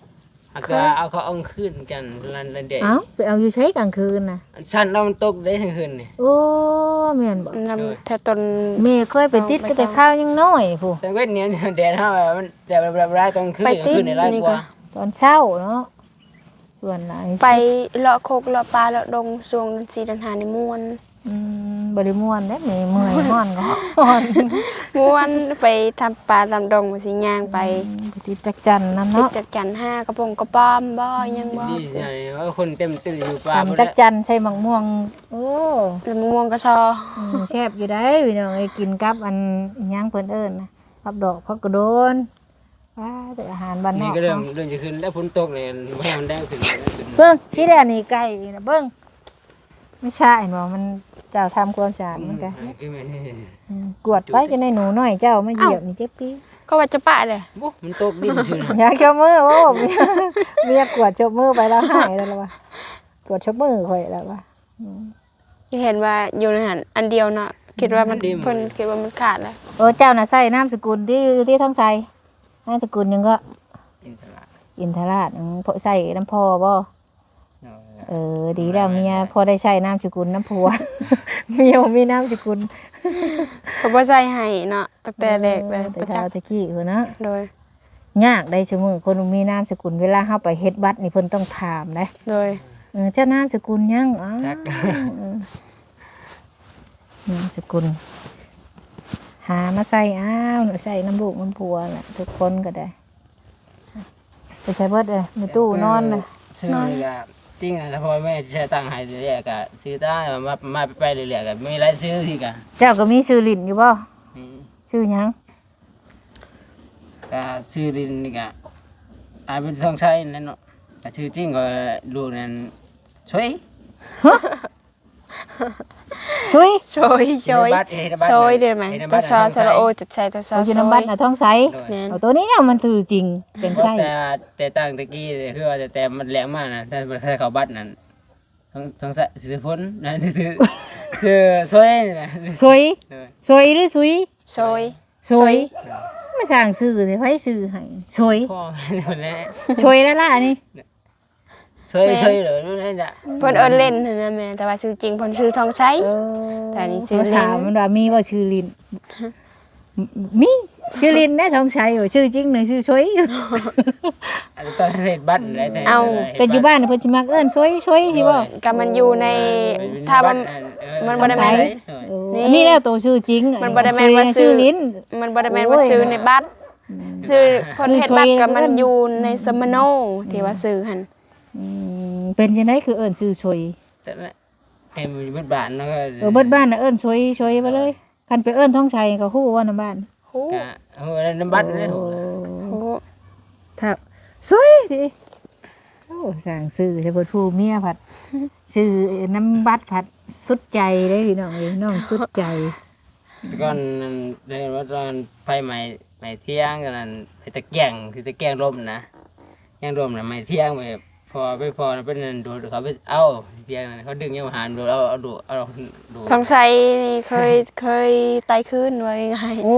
Speaker 3: อาก็เอาเขาเอาขึ้นกันลันลันเด็ก
Speaker 1: เอ้าไปเอาอยู่ใช้กลางคืนน่ะ
Speaker 3: สั้นแล้วมันตกได้ทั้งคืนนี่
Speaker 1: โอ้แม่นบ่
Speaker 2: นำแต่ต้น
Speaker 1: แม่เคยไปติดก็แต่ข้าวยังน้อยผู้
Speaker 3: แต่ก็เนี้ยแดดเฮาแบบมันแต่แบบร้ายตอนคืนกลางคืนในร้ายกว่า
Speaker 1: ตอนเช้าเนาะส่วนไหน
Speaker 2: ไปเลาะโคกเลาะปลาเลาะดงช่วงเดือนสี่เดือนห้าในม่วน
Speaker 1: อืมบริมวนได้มีเมื่อยห้อนก็ห้อน
Speaker 2: ม่วนไปทำปลาตามดงมาสิย่างไป
Speaker 1: ไปติดจักจันนั่น
Speaker 2: ไป
Speaker 1: เนาะ
Speaker 2: จัดการห้ากระปงกระป้อมบ่ยังบ่
Speaker 3: ดีใช่ว่าคนเต็มตื่นอยู่ป่า
Speaker 1: ทำจักจันใส่มังม่วง โอ้
Speaker 2: เป็นมะม่วงกระชอ
Speaker 1: อืมแซ่บอยู่ได้พี่น้องไอ้กินกับอันอิหยังเพิ่นเอิ้นนะกับดอกพักกระโดนกว้าแต่อาหารบ้านน
Speaker 3: นี่
Speaker 1: อก
Speaker 3: ก็เริ่ม
Speaker 1: เนาะ
Speaker 3: เริ่มจะขึ้นแล้วฝนตกเลยให้มันแดงขึ้นขึ้น
Speaker 1: เบิ่งชี้แดนนี่ไก่นี่นะเบิ่งไม่ใช่เห็นบ่มัน เจ้าทำความสะอาดมันก็
Speaker 3: ขึ้นมา
Speaker 1: อืมกวดไปจะได้หนูน้อยเจ้ามาเหยียบนี่เจ็บตี
Speaker 2: ก็ว่าจะปะเลย
Speaker 3: บุ๊มันตกดินซื่อ
Speaker 1: อยากชมมือโอ้เมียเมียกวดชมมือไปแล้วหายแล้วล่ะวะกวดชมมือข่อยแล้ววะ
Speaker 2: เห็นว่าอยู่ในหันอันเดียวเนาะคิดว่ามันเพิ่นคิดว่ามันขาดแล้ว
Speaker 1: เออเจ้าน่ะใส่นามสกุลที่ที่ท้องใส่นามสกุลหยังก็
Speaker 3: อินทรา
Speaker 1: อินทราชอืมเพราะใส่น้ำพอบ่
Speaker 3: เนาะ
Speaker 1: เออ ดีแล้วเมียพอได้ใช้นามสกุลน้ำผัว เมียบ่มีนามสกุล
Speaker 2: เพราะว่าใส่ให้เนาะตั้งแต่แรกเลย
Speaker 1: แต่
Speaker 2: ประจั
Speaker 1: เท้าก
Speaker 2: ษ์
Speaker 1: ตะกี้คือนะ
Speaker 2: โดย
Speaker 1: ยากได้เสมอคนมีนามสกุลเวลาเฮาไปเฮ็ดบัตรนี่เพิ่นต้องถามนะ
Speaker 2: โดย
Speaker 1: เออเจ้านามสกุลหยังอ๋อ
Speaker 3: จัก
Speaker 1: เออนามสกุล หามาใส่อ้าวหนูใส่น้ำลูกน้ำผัวแหละทุกคนก็ได้ไปใช้เบิดเลยในตู้นอนเลย
Speaker 3: ซื้อนี่ก็ จริงอะแต่พอแม่ใช้ตังค์ให้เรื่อยๆก็ซื้อตั้งมามาไปเรื่อยๆก็มีรายซื้อที่ก็
Speaker 1: เจ้าก็มีชื่อลิ้นอยู่บ่
Speaker 3: นี่
Speaker 1: ชื่อหยัง
Speaker 3: ก็ซื้อดินนี่ก็อาเป็นทองใช้นั่นเนาะก็ชื่อจริงก็ลูกนั้นสวย
Speaker 1: ซุย
Speaker 2: โชยโชย
Speaker 3: เห็นในบัตรเห็นในบัตร
Speaker 2: โชยได้ไหม
Speaker 3: เห็นใน
Speaker 2: ตั
Speaker 3: บั
Speaker 2: ว
Speaker 3: ตร
Speaker 2: ชอ
Speaker 3: ทง
Speaker 2: ส
Speaker 3: ใช้
Speaker 2: ระโอจุดใส่ตัวชอ
Speaker 1: เอาชื่อ
Speaker 2: โช
Speaker 1: น้ำบัต
Speaker 2: ย
Speaker 1: รน่ะท้องใส
Speaker 3: โดย
Speaker 2: แม่น
Speaker 1: เอาตัวนี้เนี่ยมันถือจริงเป็นไส้
Speaker 3: แต่แต่ตั้งตะกี้คือว่าแต่แต่มันแหลมมากนะแต่ใช้เขาบัตรนั่นต้องต้องใส่ซื้อพ้นนะซื้อซื้อสวยนี่นะ
Speaker 1: ซวย
Speaker 3: โดย
Speaker 1: ซวยหรือซุย
Speaker 2: โชย
Speaker 1: ซวยไม่สั่งซื้อเลยไผซื้อให้ซวย
Speaker 3: พ่อแม่คนนี้
Speaker 1: ซวยแล้วล่ะนี่
Speaker 3: สวยสวยเลยนู่นนี่น่ะ
Speaker 2: เพิ่นเอิ้นเล่นนั่นนะแม่แต่ว่าชื่อจริงเพิ่นชื่อทองใช้
Speaker 1: เออ
Speaker 2: แต่อันนี้ชื่อ
Speaker 1: มา
Speaker 2: เล่น
Speaker 1: ถามมันว่ามีว่าชื่อลิน มีชื่อลินแน่ท้องใสอยู่ชื่อจริงหน่อยชื่อซวยอยู่
Speaker 3: อันนี้ตอนเฮ็ดบัตรอะไรแต่
Speaker 2: เอา
Speaker 1: เป็นอยู่บ้านน่ะเพิ่นสิมักเอิ้นซวยซวยสิบ่
Speaker 2: ก็มันอยู่ในถ้ามัน มันบ่ได้แม่น
Speaker 1: เออ
Speaker 2: นี่
Speaker 1: อันนี้แหละตัวชื่อจริง
Speaker 2: มันบ่ได้แม่นว่าชื่
Speaker 1: ชื่
Speaker 2: อ
Speaker 1: อลิ้น
Speaker 2: มันบ่ได้แม่นว่าซื้อในบัตรซื้อเพิ่นเฮ็ดบัตรก็มันอยู่ในสมโนที่ว่าซื้อหั่น
Speaker 1: อืมเป็นจังไดคือเอิ้นชื่อซวย
Speaker 3: แต่ละไอ้มันบัตรบานเนาะก็
Speaker 1: เออเบิดบ้านน่ะเอิ้นซวยซวยไปเลยคันไปเอิ้นท้องใสก็ฮู้ว่านํบ้าน
Speaker 2: ฮู้
Speaker 3: ก็เออนั่นบัตรนี่โห
Speaker 2: ฮู้
Speaker 1: ถ้าซวยสิโอ้สั่งซื้อให้เพิ่นผู้เมียผัดซื้อน้ำบัตรผัดสุดใจเด้พี่น้องเอ้ยน้องสุดใจ
Speaker 3: แต่ก่อนนั่นเรียกว่าตอนไฟใหม่ใหม่เที่ยงกันนั่นไปตะแกรงที่ตะแกรงร่มนะยังร่มน่ะใหม่เที่ยงไป พอไปพอเป็นนั่นดูดเขาไปเอาเที่ยงนั่นเขาดึงยังหารดูเอาเอาดูเอาดู
Speaker 2: ทองใช้นี่เคยเคยไต่ขึ้นไว้ไง
Speaker 1: โอ้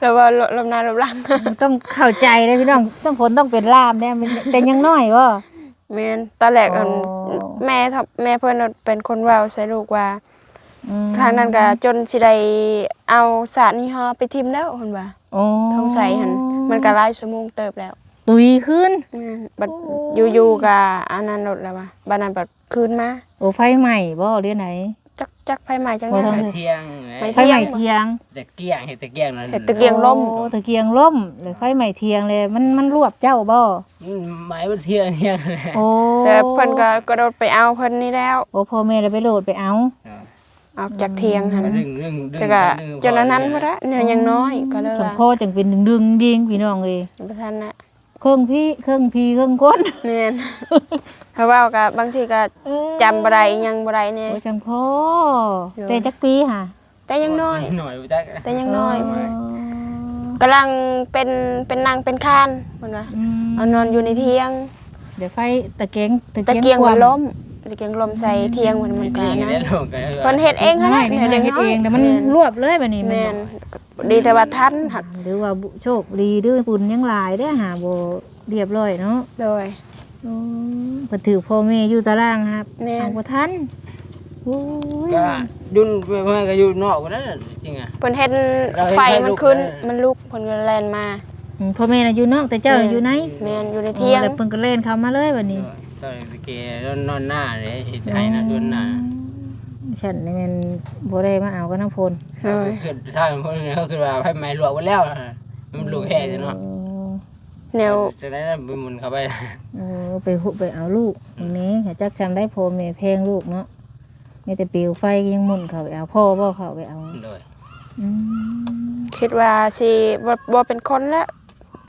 Speaker 2: แล้วว่าลมหน้าลมหลัง
Speaker 1: ต้องเข้าใจเลยพี่น้องต้องผลต้องเป็นลามแน่มันแต่ยังน้อยบ่
Speaker 2: แม่นตอนแรกอัน
Speaker 1: อ๋อ
Speaker 2: แม่ทับแม่เพิ่นเป็นคนเว้าใส่ลูกว่า
Speaker 1: อืม
Speaker 2: ทางนั้นก็จนสิได้เอาสารนี่ฮอไปทิมแล้วเพิ่นว่า
Speaker 1: โอ้
Speaker 2: ทองใช้หั่นมันก็หลายชั่วโมงเติบแล้ว
Speaker 1: ตุยขึ้น
Speaker 2: แม่นบัดอยู่ๆก็อันนั้นลดแล้วว่าบัดนั้นบัดคืนมา
Speaker 1: โอ้ไฟใหม่บ่เรื่องไหน
Speaker 2: จักจักไผใหม่จัง
Speaker 1: บ่
Speaker 2: ได๋
Speaker 1: ต้อง
Speaker 3: ไปเที่ยง
Speaker 2: ไป
Speaker 1: ไฟใหม่เทียง
Speaker 3: ตะเกียงเห็ดตะเกียงนั่น
Speaker 2: เฮ็ดตะเกียง ล่ม
Speaker 1: โอ้ตะเกียงล่มหรือไฟใหม่เทียงเลย มันมันรวบเจ้าบ่
Speaker 3: ไม้มันเที่ยงเที่ยงแหละ
Speaker 1: โอ้
Speaker 2: แต่เพิ่นก็กระโดดไปเอาเพิ่นนี่แล้ว
Speaker 1: โอ้พ่อแม่เลยไปโหลดไปเอา
Speaker 2: ออกจากเทียงหั่น
Speaker 3: ดึงดึงดึง
Speaker 2: แต่ก็จนอันนั้นบ่ได้เนี่ยยังน้อยก็เลย
Speaker 1: สม
Speaker 2: ว่า
Speaker 1: พ่อจังเป็นดึงดึงๆดิงพี่น้องเอ้ย
Speaker 2: บ่ทันน่ะ
Speaker 1: เครื่องพี่เครื่องพีเครื่องก้น
Speaker 2: แม่นเพราะว่าก็บางทีก็
Speaker 1: เออ
Speaker 2: จำบ่ได้อิหยังบ่ได้แน่
Speaker 1: โอ้จังพ่อ
Speaker 2: เดี๋ยว
Speaker 1: แต่จักปีค่ะ
Speaker 2: แต่ยังน้อย
Speaker 3: หน่อยจัก
Speaker 2: แต่ยังน้อย
Speaker 1: อ๋อกำ
Speaker 2: ลังเป็นเป็นนางเป็นคานเพิ่นว่า
Speaker 1: อืม
Speaker 2: เอานอนอยู่ในเทียง
Speaker 1: เดี๋ยวไฟตะเกียง
Speaker 2: ตะเกียง
Speaker 1: ค
Speaker 2: มั
Speaker 1: วาน
Speaker 2: ล้ม ตะเกียงลมใส่เทียงมันมันก็
Speaker 3: นี่
Speaker 2: นะ
Speaker 3: ได้ลูกก็
Speaker 2: เพิ่นเฮ็ดเอง
Speaker 1: น้
Speaker 2: หั่น
Speaker 1: อย
Speaker 2: น่ะ
Speaker 1: นี่
Speaker 2: เฮ็ด
Speaker 1: น้อย
Speaker 2: เอง
Speaker 1: เฮ็ดเองแต่มันรวบเลยบัดนี้
Speaker 2: แม่น
Speaker 1: บ่
Speaker 2: ดีแต่ว่าทันหัก
Speaker 1: หรือว่าบุโชคดีด้วยบุญยังหลายได้อหาบ่เรียบร้อยเนาะ
Speaker 2: โดย
Speaker 1: อืมเพิ่นถือพ่อแม่อยู่ตารางครับ
Speaker 2: แม่น
Speaker 1: เอาบ่ทันโอ้ย
Speaker 3: ก็ยุ่นเพื่อนก็อยู่นอกนั่นจริงอะ
Speaker 2: เพิ่นเฮ็ด
Speaker 3: เราเห็น
Speaker 2: ไฟ
Speaker 3: ไฟ
Speaker 2: มัน
Speaker 3: ลุก
Speaker 2: ขึ้น
Speaker 3: เลย
Speaker 2: มันลุกเพิ่นก็แล่นมา
Speaker 1: อืมพ่อแม่น่ะอยู่นอกแต่เจ้าน่ะอยู่ไหน
Speaker 2: แม่นอยู่ในเทียง
Speaker 1: อ๋อแล้วเพิ่นก็เล่นเข้ามาเลยบัดนี้
Speaker 3: ตอนตะเกียนอนหน้าเลยเห็ดไห้นะดวนหน้า
Speaker 1: ฉันนี่มันบ่ได้มาเอากันทั้งพล
Speaker 2: โดย
Speaker 3: เกิดท่าพวกนี้เขาคือว่าให้ไม้ลวกไว้แล้วมันลูกแห่เนาะ
Speaker 2: แนว
Speaker 3: จะได้ไปมุนเข้าไป
Speaker 1: เออไปหุไปเอาลูกตรงนี้หาจักจำได้พ่อแม่แพงลูกเนาะมีแต่ปิวไฟยังหมุนเข้าไปเอาพ่อบ่เข้าไปเอา
Speaker 3: เลย
Speaker 1: อืม
Speaker 2: คิดว่าสิบ่บ่เป็นคนแล้ว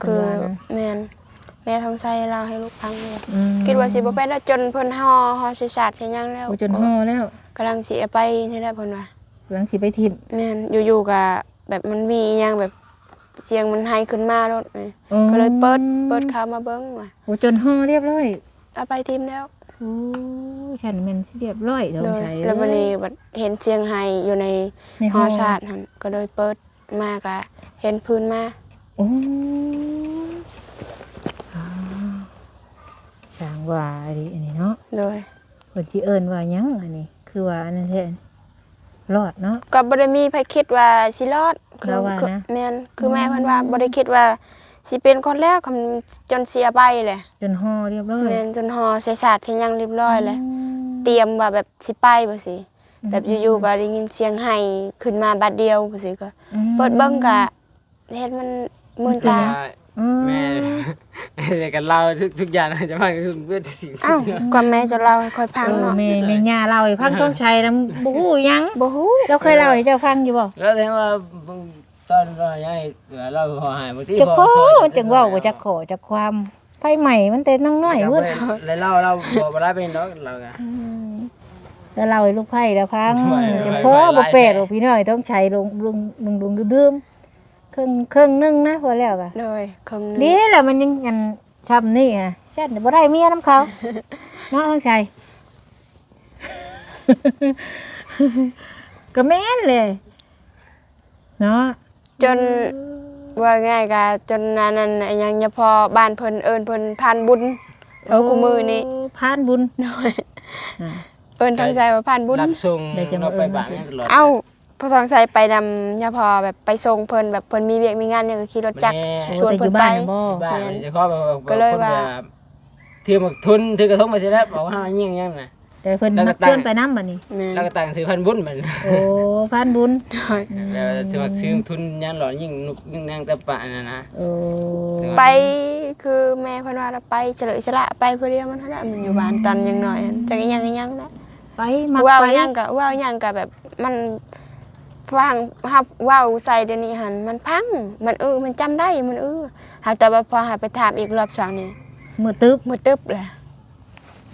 Speaker 2: คือ
Speaker 1: เพิ่นว่านะ
Speaker 2: แม่น แม่ทองไสเราให้ลูกพังเลย
Speaker 1: อืม
Speaker 2: คิดว่าสิบ่เป็นแล้วจนเพิ่นห่อห่อสิสาดสิหยังแล้ว
Speaker 1: โอ้จนห่อแล้ว
Speaker 2: กำลังสิเอาไปนี่แหละเพิ่นว่า
Speaker 1: หลังสิไปทิ่ม
Speaker 2: แม่นอยู่ๆก็แบบมันมีอิหยังแบบเสียงมันไห้ขึ้นมาแล้วนี่
Speaker 1: อ๋อ
Speaker 2: ก็เลยเปิดเปิดข่าวมาเบิ่งว่า
Speaker 1: โอ้จนห่อเรียบร้อย
Speaker 2: เอาไปทีมแล้ว
Speaker 1: โอ้ฉันแมันสิเรียบร้อยทองชัย
Speaker 2: แล้ววันนี้บัดเห็นเสียงไห้อยู่ใน
Speaker 1: ใน
Speaker 2: ห
Speaker 1: ห่
Speaker 2: อ
Speaker 1: อ
Speaker 2: ชาติหั่นก็เลยเปิดมาก็เห็นพื้นมา
Speaker 1: โอ้อ่า สร้างว่าอันนี้อันนี้เนาะ
Speaker 2: โดย
Speaker 1: เพิ่นสิเอิ้นว่าหยังอันนี้ คือว่าอันนั้นแท้รอดเนาะ
Speaker 2: ก็บ่ได้มีไผคิดว่าสิรอดคื
Speaker 1: เราว่า
Speaker 2: คือ
Speaker 1: นะ
Speaker 2: แม่นคือแม่เพิ่นว่าบ่ได้คิดว่าสิเป็นคนแรกคำจนเสียไปเลย
Speaker 1: จนห่อเรียบร้อย
Speaker 2: แม่นจนหอใส่ศาสตร์ที่ยังเรียบร้อยเลย เตรียมว่าแบบสิไปบ่สิแบบอยู่ๆก็ได้ยินเสียงไห้ขึ้นมาบัดเดียวบ่สิก็
Speaker 1: อืม
Speaker 2: เปิดเบิ่งก็เห็นมันมืนตา
Speaker 1: อืม
Speaker 3: แม่เด็กกันเล่าทุกทุกอย่างนะจะมาคือเพื่อนสิ่ง
Speaker 2: อ้าวกว่าแม่จะเล่าให้ค่อยฟัง
Speaker 1: เออ
Speaker 2: เนาะ
Speaker 1: แม่แม่ย่าเล่าให้ฟังต้องใช้นำบ่ฮู้หยัง
Speaker 2: บ่ฮู้
Speaker 1: เราเคยเล่าให้เจ้าฟังอยู่บ่
Speaker 3: แล้วแสดงว่าบางตอนเรายังไงเราพอหายบางที
Speaker 1: จะ
Speaker 3: พ
Speaker 1: ขอ
Speaker 3: ซอย
Speaker 1: จังเว้าบ่จักขอจักความไฟใหม่มันแต่น้องน้อย
Speaker 3: แต่
Speaker 1: เพิ่น
Speaker 3: แล้วเราเราบอกว่าเราเป็นน้องเราไง
Speaker 1: แล้วเล่าให้ลูกไผ่แล้วฟัง
Speaker 3: ไหว
Speaker 1: จะ
Speaker 3: ไหว
Speaker 1: พอ
Speaker 3: ไหว
Speaker 1: บ่แปดหรอกพี่น้อยต้องใช้ลงลงลงลงดื่มๆ ครึ่งครึ่งหนึงนะพอแล้วก็
Speaker 2: โดยครึ่งหนึง
Speaker 1: ดีแล้วมันยังอันช้ำนี่ฮะฉันบ่ได้เมียน้ำเขาเนาะทั้งใจก็แม่นเลย เนาะ
Speaker 2: จนว่าง่ายก็จนนั้นนั้นยังยังพอบ้านเพิ่นเอิ้นเพิ่นพานบุญเท่ากูมือนี้
Speaker 1: โพานบุญ
Speaker 2: โดย
Speaker 1: อ่า
Speaker 2: เอิ้นทางใจว่าพานบุญ
Speaker 3: รับส่ง
Speaker 1: เดี๋ยวจะมา
Speaker 3: เราไป
Speaker 1: เอิ้น
Speaker 3: บ้านตลอด
Speaker 2: เอ้า พอทองใสไปนำยาพอแบบไปส่งเพิ่นแบบเพิ่นมีเวียกมีงานเนี่ยก็ขี่รถจักร
Speaker 1: โอ้
Speaker 2: ชวน
Speaker 1: แต่อ
Speaker 2: เพิ่
Speaker 1: ยู่
Speaker 2: น
Speaker 1: บ้า
Speaker 2: ไป
Speaker 1: นน่ะบ่
Speaker 3: บ้าน
Speaker 2: แม่น
Speaker 3: จะขอแบบ
Speaker 2: ก็เลยว่า
Speaker 3: ถือหมกทุนถือกระทงมาเสร็จแล้วบอกว่าห้ายิ่งยังนะ
Speaker 1: แต่เพิ่น
Speaker 3: แล้วก็
Speaker 1: มัก
Speaker 3: ตั้ง
Speaker 1: ชวนไปน้ำบัดนี้
Speaker 2: แม่น
Speaker 3: แล้วก็ตั้งซื้อพันบุญมัน
Speaker 1: โอ้พานบุญ
Speaker 2: โดย
Speaker 3: แล้วถือว่าซื้อทุนยังหล่อยิ่งนุกยิ่งนางตะปะนะนะ
Speaker 1: โอ้
Speaker 2: ไปคือแม่เพิ่นว่าเราไปเฉลยฉละไปเพื่อเดียวมันเท่านั้นมันอยู่บ้านตอนยังน้อยแต่ก็ยังก็ยังนะ
Speaker 1: ไปมัก
Speaker 2: ว่าว
Speaker 1: ไป
Speaker 2: ยังก็ว่าวยังก็แบบมัน ฟังฮับว่าวใส่เดี๋ยวนี้หันมันพัง มันเออมันจำได้มันเออหากแต่ว่าพอหาไปถามอีกรอบสองนี่
Speaker 1: มือตึบ
Speaker 2: มือตึ๊บเลย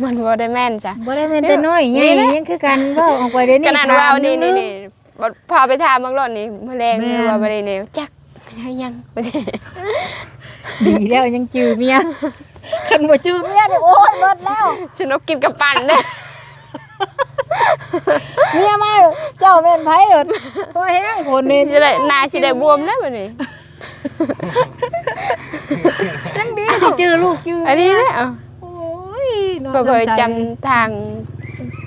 Speaker 2: มันบ่ได้แม่นจ้ะ
Speaker 1: บ่ได้แม่นแต่น้อยไง
Speaker 2: นี่แหละ
Speaker 1: ยังคือกันเว้าออกไปเดี๋ยวนี้
Speaker 2: ขนาดว่าวนี่นี่
Speaker 1: ถม
Speaker 2: นี่บ่พอไปถามบางรอบนี่แมลง
Speaker 1: แม่น
Speaker 2: หรือว่าบ่ได้นี่จักยังบ่ได้
Speaker 1: ดีแล้วยังจือเมียคันบ่จือเมียเนี่ยโอ้ยหมดแล้ว
Speaker 2: สนุกกินกับปั่นเด้อ
Speaker 1: เมียมาเจ้าแม่นไผเด้อพอแห้งคนนี่
Speaker 2: สิได้หน้าสิได้บวมแล้วบัดนี้
Speaker 1: ยังดีที่จือลูกจือ
Speaker 2: อันนี้นะเอา
Speaker 1: โอ้ยนอน
Speaker 2: บ่เคย
Speaker 1: น้ำใจ
Speaker 2: จำทาง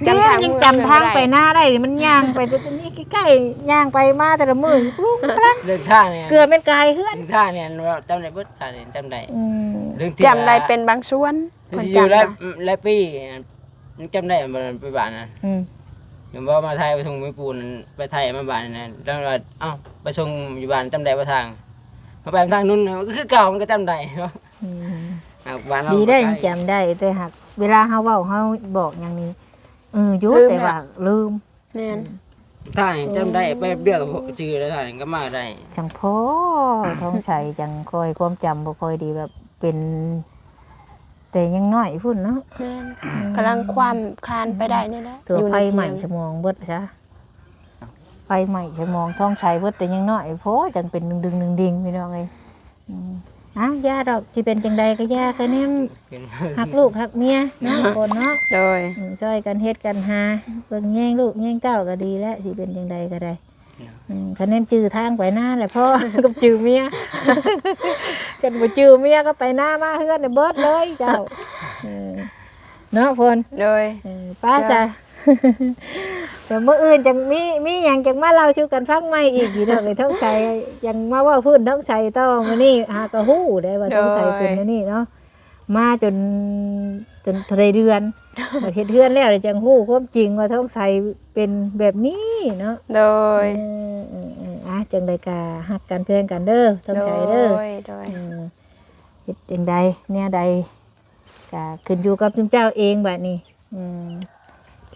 Speaker 1: จำทาง
Speaker 2: เมื
Speaker 1: ยังจำทางไปหน้าได้นี่มันย่างไปแต่ตอนนี้ใกล้ๆย่างไปมาแต่ละมื้อปรุงพลัง
Speaker 3: เรื่องท่าเนี่ย
Speaker 1: เกลือเป็นกายเฮือน
Speaker 3: เรื่องท่าเนี่ยเราจำได้เบิดท่าเนี่ยจำได้
Speaker 1: อืม
Speaker 3: เรื่องที่
Speaker 2: จำได้เป็นบางส่วน
Speaker 3: ที่
Speaker 2: คน
Speaker 3: สิอยู่
Speaker 2: จำ
Speaker 3: หลาย
Speaker 2: ได้
Speaker 3: หลายปี ยังจำได้บ่ไปบ้านนะ
Speaker 1: อืม
Speaker 3: อย่างว่ามาไทยไปส่งมือปูนไปไทยมาบ้านนะแล้วว่าเอ้าไปส่งอยู่บ้านจำได้ว่าทางมาไปทางนู้นก็คือเก่ามันก็จำได้เนาะ
Speaker 1: อืม
Speaker 3: อะบ้านเรา
Speaker 1: ดีได้
Speaker 3: ใก
Speaker 1: ยั
Speaker 3: ล้
Speaker 1: งจำได้แต่หากเวลาเฮาเว้าเฮาบอกอย่างนี้เอออยู่แต่ว่าลืม
Speaker 2: แม่น
Speaker 3: ท่านี่จำได้ไปเบี้ยกับชื่อแล้วท่านี่ก็มาได้
Speaker 1: จังพอท้องใสจังคอยความจำบ่ค่อยดีแบบเป็น แต่ยังน้อยพุ่นเนาะ
Speaker 2: แม่นกำลังความคลานไปได้นี่แหละ
Speaker 1: ตัว
Speaker 2: อยู่
Speaker 1: ไฟ
Speaker 2: ใน
Speaker 1: ใหม่
Speaker 2: เถี
Speaker 1: ส
Speaker 2: ยง
Speaker 1: มองเบิดซะไฟใหม่สมองท้องใช้เบิดแต่ยังน้อยพอจังเป็นดึงๆดึงๆพี่น้องเอ้ยอืมอะย่าดอกสิเป็นจังใดก็ย่าคะแนน
Speaker 3: เป็น
Speaker 1: ฮักลูกฮักเมียเนาะคนเนาะ
Speaker 2: โดย
Speaker 1: อืมช่วยกันเฮ็ดกันหาเบิ่งแย่งลูกแย่งเต้าก็ดีแล้วสิเป็นจังใดก็ได้ อืมคะแนนจื้อทางไปหน้าแหละพ่อ กับจื้อเมียกันบ่จื้อเมียก็ไปหน้ามาเฮือนเนี่ยเบิดเลยเจ้าเออเนาะพน
Speaker 2: โดย
Speaker 1: เออป้าซะแต่เมื่ออื่นจังมีมีหยังจังมาเล่าสู่กันฟังใหม่อีกอยู่เด้อเลยท้องใสยังมาเว่าพื้นท้องใสต่อมื้อนี้หากะฮู้ได้ว่าท้องใสเป็นอันนี้เนาะ มาจนจนเท่าไรเดือนมาเฮ็ดเฮือนแล้วเดี๋ยวจังฮู้ความจริงว่าท้องใสเป็นแบบนี้เนาะ
Speaker 2: โดย
Speaker 1: เออเออเอออะจังไดกาฮักกันเพื่อนกันเด้อท้อง
Speaker 2: โด
Speaker 1: ใส
Speaker 2: ย
Speaker 1: เด้อ
Speaker 2: โดย
Speaker 1: เออเฮ็ดจังใดเนี่ยใดก็ขึ้นอยู่กับจุมเจ้าเองบัดนี้อืม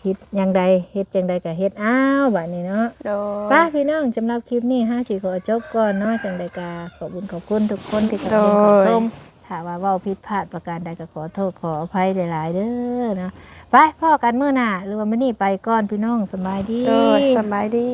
Speaker 1: คิดหยังใดเฮ็ดจังใดก็เฮ็ดอ้าวบัดนี้เนาะ
Speaker 2: โดย
Speaker 1: ป้าพี่น้องสำหรับคลิปนี้ห้าสิขอจบก่อนเนาะจังใดก็ขอบคุญขอบคุณทุกคนที่เข้าชมเข้าชม ถ้าว่าเว้าผิดพลาดประการใดก็ขอโทษขออภัยหลายๆเด้อเนาะไปพ่อกันมื้อหน้าหรือว่ามื้อนี้ไปก่อนพี่น้องสบายดี
Speaker 2: โดยสบายดี